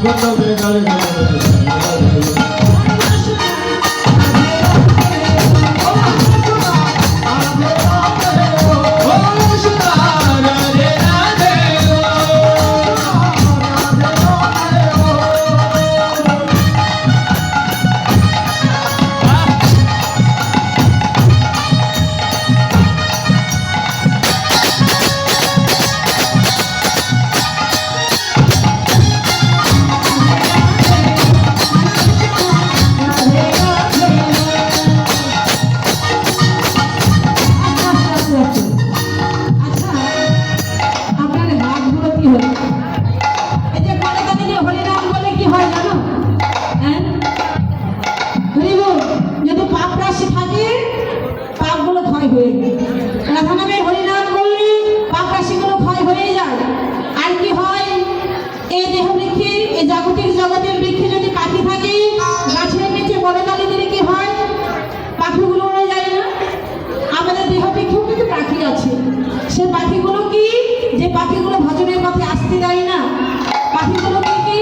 Cuando গেল রাধা নামে হরিনাম করলে রাশিগুলো ক্ষয় হয়ে যায়। আর কি হয়? এই দেহ বৃক্ষে এই জাগতিক জগতের বৃক্ষে যদি পাখি থাকে, গাছের নিচে বড় ডালে দিলে কি হয়? পাখিগুলো উড়ে যায় না। আমাদের দেহ বৃক্ষেও কিন্তু পাখি আছে। সে পাখিগুলো কি? যে পাখিগুলো ভজনের পথে আসতে দেয় না। পাখিগুলো কি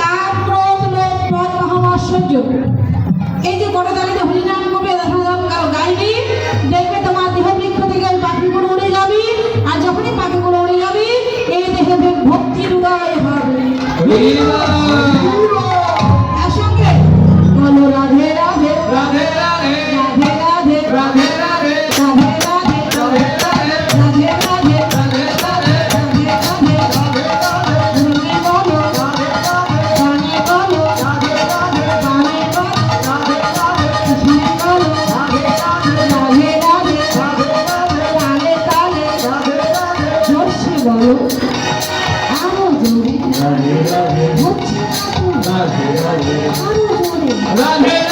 কাম ক্রোধ লোভ পদ মহামাশ্চর্য Yeah. রাধে রাধে। রাধে রাধে।